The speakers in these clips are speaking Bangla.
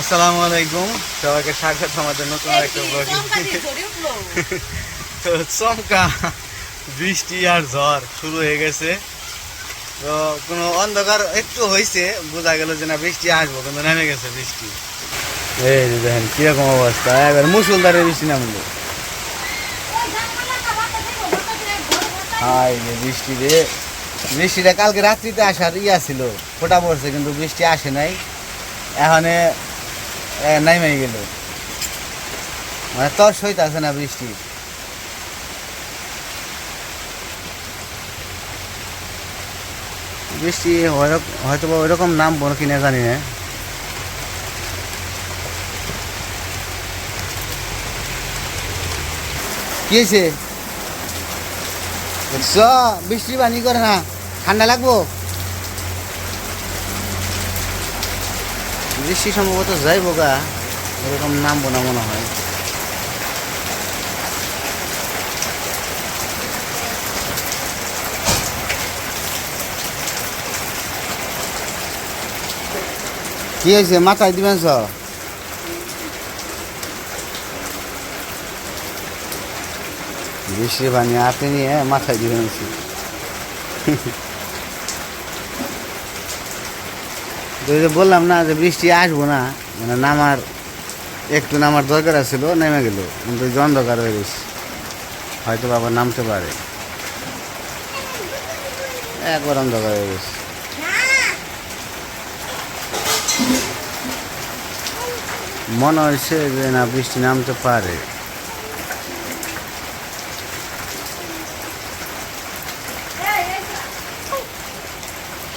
আসসালামু আলাইকুম। সবাইকে স্বাগত আমাদের নতুন একটা ব্লগে তো চমকা বৃষ্টি আর ঝড় শুরু হয়ে গেছে। তো কোনো অন্ধকার একটু হয়েছে বোঝা গেল যে না বৃষ্টি আসব কিন্তু নেমে গেছে বৃষ্টি। এই যে দেখেন কীরকম অবস্থা এবার মুসুলধারে বৃষ্টি নামলো। হাই রে বৃষ্টি রে। বৃষ্টিটা কালকে রাত্রিতে আসার ইয়া ছিল ফোটা পড়ছে কিন্তু বৃষ্টি আসে নাই। এখানে নাইমে গেল। মানে তোর সইতে আছে না বৃষ্টি? বৃষ্টি হয়তো- বা ওইরকম নাম বড় কিনা জানি না। কি হয়েছে? বৃষ্টি পানি করে না। ঠান্ডা লাগবো? বৃষ্টি সম্ভবত যাইব গা এরকম নামবো না মনে হয়। কি হয়েছে? মাথায় দিবেন সব বৃষ্টি পানি হাতে নিয়ে মাথায় দিবেন হচ্ছে তো ওই যে বললাম না যে বৃষ্টি আসব না মানে নামার, একটু নামার দরকার ছিল নেমে গেল। কিন্তু অন্ধকার হয়ে গেছে। হয়তো বাবা নামতে পারে। একবার অন্ধকার হয়ে গেছে। মনে হয়েছে যে না বৃষ্টি নামতে পারে।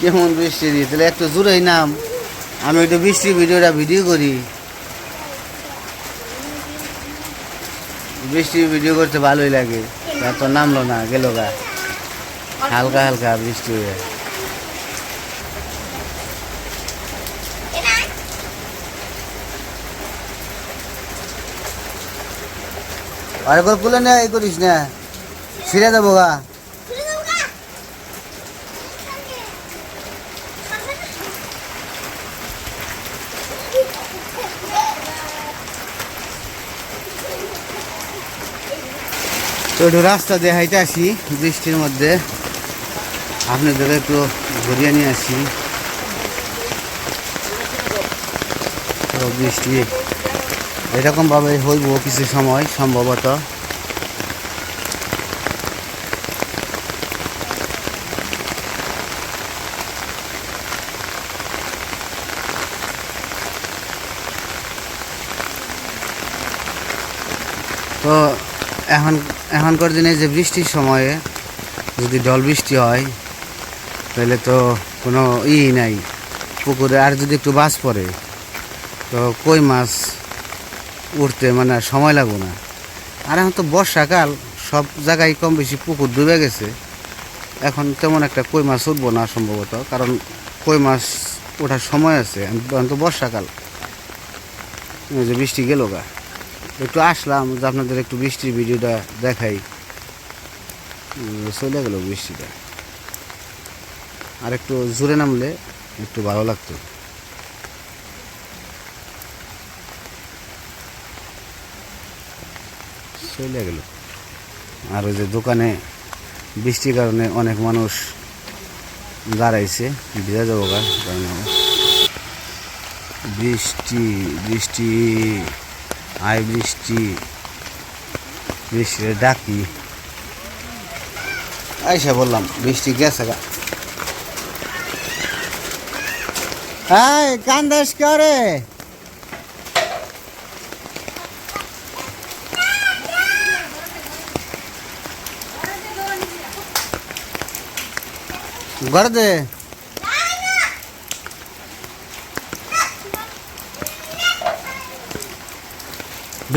কেমন বৃষ্টি দিয়ে? তাহলে একটু জোরেই নাম। আমি একটু বৃষ্টি ভিডিওটা ভিডিও করি। বৃষ্টি ভিডিও করতে ভালোই লাগে। তা নামলো না, গেল গা। হালকা হালকা বৃষ্টি হয়ে আর একবার কুলে না এই করিস না। ছিঁড়ে দেবো গা। একটু রাস্তা দেখাইতে আসি, বৃষ্টির মধ্যে। আপনাদের একটু ঘুরিয়ে নিয়ে আসি। বৃষ্টি এরকমভাবে হইব কিছু সময়, সম্ভবত তো এখন, এখনকার দিনে যে বৃষ্টির সময়ে যদি জল বৃষ্টি হয়, তাহলে তো কোনো ই নাই। পুকুরে আর যদি একটু বাস পড়ে, তো কই মাছ উঠতে মানে সময় লাগবে না। আর এখন তো বর্ষাকাল, সব জায়গায় কম বেশি পুকুর ডুবে গেছে। এখন তেমন একটা কই মাছ উঠবো না সম্ভবত, কারণ কই মাছ ওঠার সময় আছে, এখন তো বর্ষাকাল। যে বৃষ্টি গেল গা। একটু আসলাম, যে আপনাদের একটু বৃষ্টির ভিডিওটা দেখাই। চলে গেল বৃষ্টিটা। আর একটু জোরে নামলে একটু ভালো লাগতো। চলে গেল। আর ওই যে দোকানে বৃষ্টির কারণে অনেক মানুষ দাঁড়াইছে, ভিজা যাব কারণ। বৃষ্টি বৃষ্টি। আয় বৃষ্টি বৃষ্টির ডাকি। আইসা বললাম বৃষ্টি গেছে গা। এই কান্দাস করে। ঘরে দে।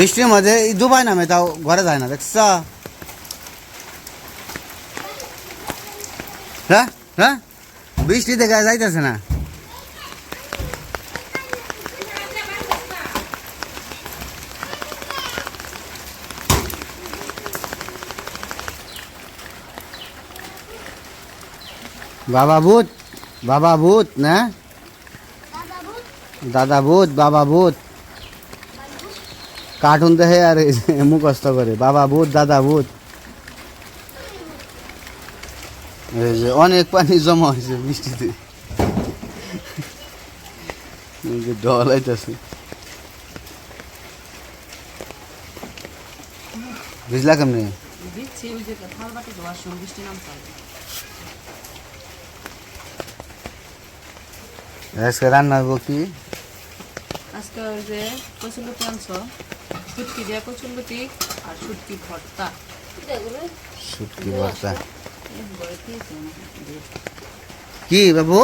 বৃষ্টির মধ্যে এই দুবাই নামে তাও ঘরে যায় না দেখছ? হ্যাঁ? হ্যাঁ? বৃষ্টি দেখা যাইতেছে না। বাবা ভূত বাবা ভূত না? দাদা ভূত বাবা ভূত। কার্টুন দেখে আর মুখস্থ করে। বাবা ভূত দাদা ভূত। অনেক পানি জমা হয়েছে বৃষ্টিতে। ডল আইতাছে। বুঝলা কেমনি? আজকে রান্না হব কি? আজকে ওই যে কচুলতি আনছ। শুটকি দিয়ে কচুলতি আর শুটকি ভর্তা। শুটকি ভর্তা। কি বাবু?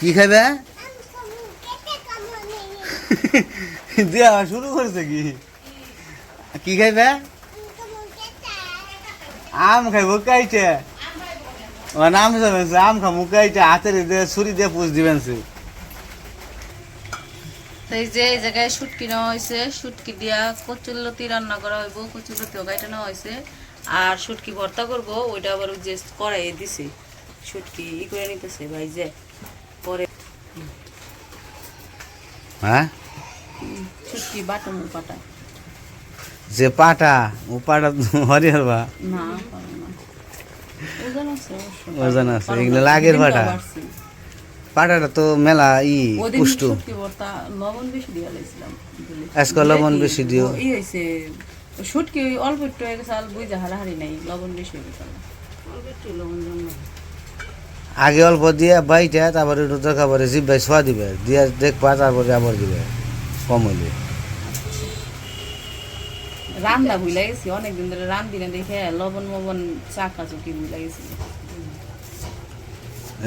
কি খাবে দেওয়া শুরু করছে কি? কি খাইবে? আম খাইব কাইটে। ও নাম যাবে আম খাব কাইটে। হাতের দিয়ে ছুরি দিয়ে পুষ দিবেন সে। তো এই যে এই জায়গায় শুটকি নেওয়া হয়েছে। শুটকি দিয়া কচুলতি রান্না করা হইব কচুলতি গাইটা নেওয়া হয়েছে। আর শুটকি ভর্তা করব ওইটা আবার যে কড়াইয়ে দিছে। শুটকি ই করে নিতেছে ভাই যে পরে হ্যাঁ? শুটকি বাটন পাটা যে পাটা ও পাটা হরিহর বা না ওজন আছে ওজন আছে, এগুলো লাগের পাটা। পাটাটা তো মেলা ই পুষ্টু। লবণ বেশি দিয়া লাইছিলাম দিলে। আজকে লবণ বেশি দিও। ই শুটকি ওই অল্প একটু হয়ে গেছে আর বুঝে হারাহারি নাই লবণ বেশি হয়ে গেছে অল্প একটু লবণ আগে অল্প দিয়ে বাইটা তারপরে একটু দরকার পরে জিব্বাই ছোয়া দিবে দিয়ে দেখবা তারপরে আবার দিবে কম হইলে। রান্না ভুলে গেছি অনেকদিন ধরে রান্ধি না দেখে লবণ মবন চাকা চুকি ভুলে গেছি।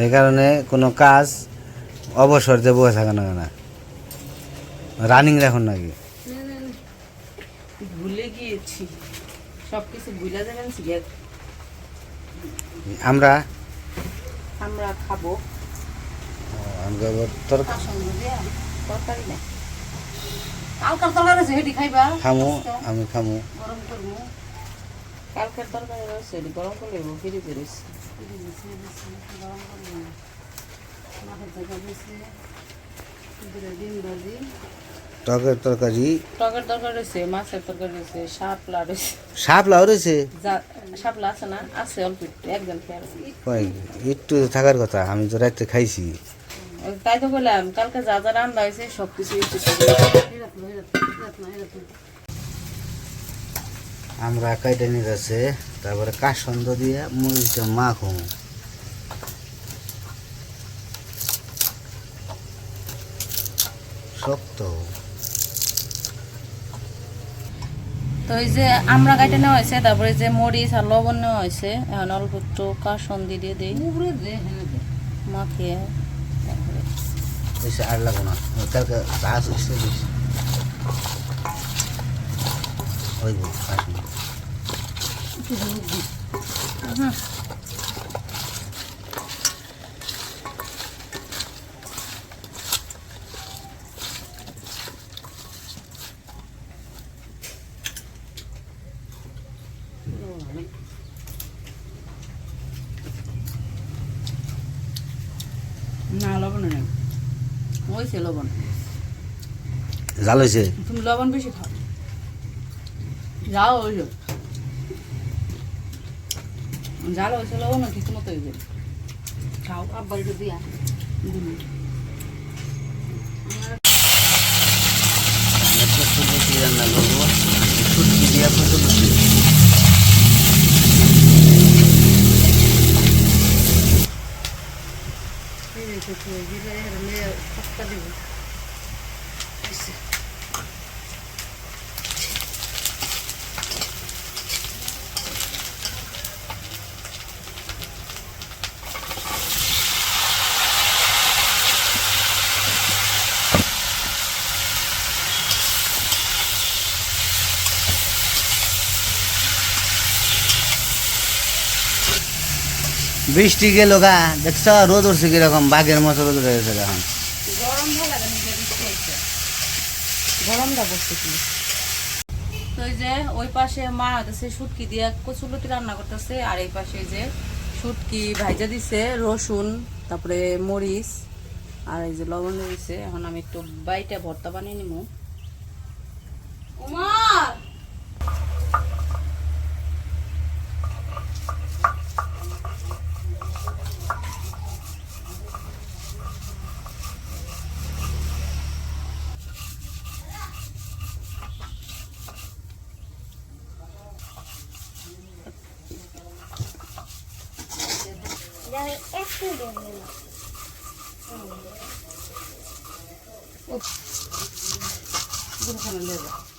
এই কারণে কোনো কাজ অবসর দিয়ে বসে থাকে না রানিং রাখুন নাকি? ভুলে গিয়েছি। সব কিছু ভুলে যাবেন সিগারেট আমরা? আমরা খাব। আমরা তোর তরকারি না কালকার তরকারি আছে হেঁটে খাইবা। খামু আমি খামু। গরম করব। কালকের তরকারি গরম করে ফিরে নেব গরম মাছের তরকারি ডিম ভাজি টকের তরকারি? টকের তরকারি রয়েছে মাছের তরকারি রয়েছে শাপলা রয়েছে। সাপ লাউ রয়েছে শাপলা আছে না? আছে অল্প একটু একজন খেয়ে। একটু থাকার কথা আমি তো রাত্রে খাইছি। তাই তো বললাম কালকে যা যা রান্না হয়েছে সব কিছু একটু আমরা কাইটে নিয়ে আছে তারপরে কাসন্দ দিয়ে মরিচটা মাখো শক্ত। তো এই যে আমরা কাটে নেওয়া হয়েছে তারপরে যে মরিচ আর লবণ নেওয়া হয়েছে এখন অল্প একটু কাসন দিয়ে দিয়ে দিই মাখিয়ে তারপরে আর লাগো না ওই কালকে গাছ উঠছে বেশি ওই গো কাসন্দ না লবণ নেই হয়েছে লবণ। জাল হয়েছে? তুমি লবণ বেশি খাও। যাও যে। জাল হয়েছে লবণ ঠিক মতো হয়ে যাবে খাও আব্বার যদি কচুলতি রান্না করব সুটকি দিয়া কচুলতি বৃষ্টি গেল গা দেখছ? রোদ উঠছে কীরকম বাঘের মতো রোদ উঠে গেছে এখন তো এই যে ওই পাশে মা হইতেছে শুটকি দিয়া কচুলতি রান্না করতেছে আর এই পাশে যে শুটকি ভাইজা দিছে রসুন তারপরে মরিচ আর এই যে লবণ দিছে। এখন আমি একটু বাইটা ভর্তা বানিয়ে নিব উমার দুখানে লেবা হয়ে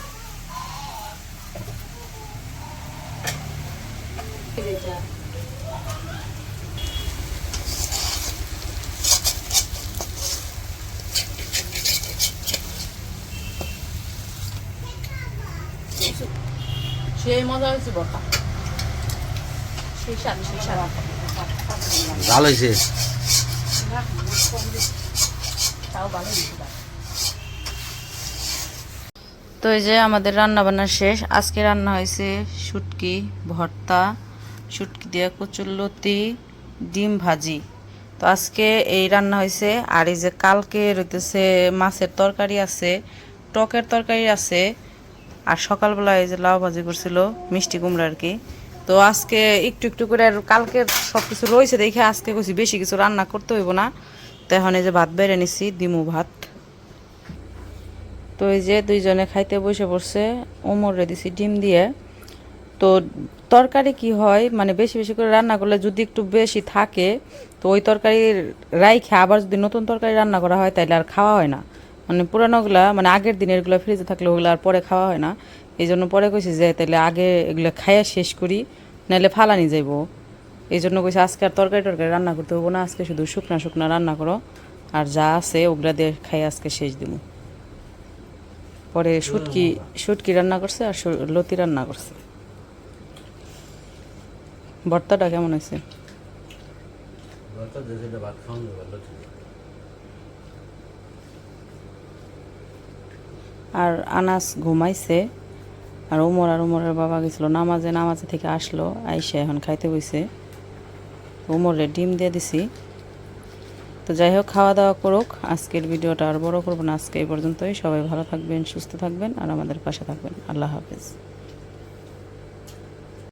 সেই মজা হয়েছে বটা সেই স্বাদ সেই স্বাদ। ভালো হয়েছে। তাও ভালো হয়েছে। তো এই যে আমাদের রান্না বান্না শেষ। আজকে রান্না হয়েছে শুটকি ভর্তা শুটকি দিয়ে কচুরলতি ডিম ভাজি। তো আজকে এই রান্না হয়েছে। আর এই যে কালকে রইতেছে মাছের তরকারি আছে টকের তরকারি আছে। আর সকালবেলা এই যে লাউ ভাজি করছিল, মিষ্টি কুমড়া আর কি। তো আজকে একটু একটু করে আর কালকে সব কিছু রয়েছে দেখে আজকে কইছি বেশি কিছু রান্না করতে হইব না। তো এখন এই যে ভাত বেড়ে নিছি ডিমু ভাত। তো এই যে দুইজনে খাইতে বসে পড়ছে, ওমরে দিছি ডিম দিয়ে। তো তরকারি কি হয় মানে বেশি বেশি করে রান্না করলে যদি একটু বেশি থাকে, তো ওই তরকারি রাইখে আবার যদি নতুন তরকারি রান্না করা হয় তাহলে আর খাওয়া হয় না। মানে পুরানোগুলা মানে আগের দিনেরগুলো ফ্রিজে থাকলে ওগুলো আর পরে খাওয়া হয় না। এই জন্য পরে কইছি যে তাহলে আগে এগুলো খাইয়া শেষ করি নাহলে ফালানি যাইব। এই জন্য কইছি আজকে আর তরকারি টরকারি রান্না করতে হব না, আজকে শুধু শুকনা শুকনা রান্না করো। আর যা আছে ওগুলা দিয়ে খাই আজকে শেষ দিব পরে শুটকি শুটকি রান্না করছে আর লতি রান্না করছে। ভর্তাটা কেমন হয়েছে? আর আনাস ঘুমাইছে আর ওমর আর ওমরের বাবা গেছিল নামাজে নামাজে থেকে আসলো, আইসে এখন খাইতে বইছে। ওমরে ডিম দিয়ে দিছি। তো যাই হোক, খাওয়া দাওয়া করুক, আজকের ভিডিওটা আর বড় করব না, আজকে এই পর্যন্তই। সবাই ভালো থাকবেন, সুস্থ থাকবেন, আর আমাদের পাশে থাকবেন। আল্লাহ হাফেজ।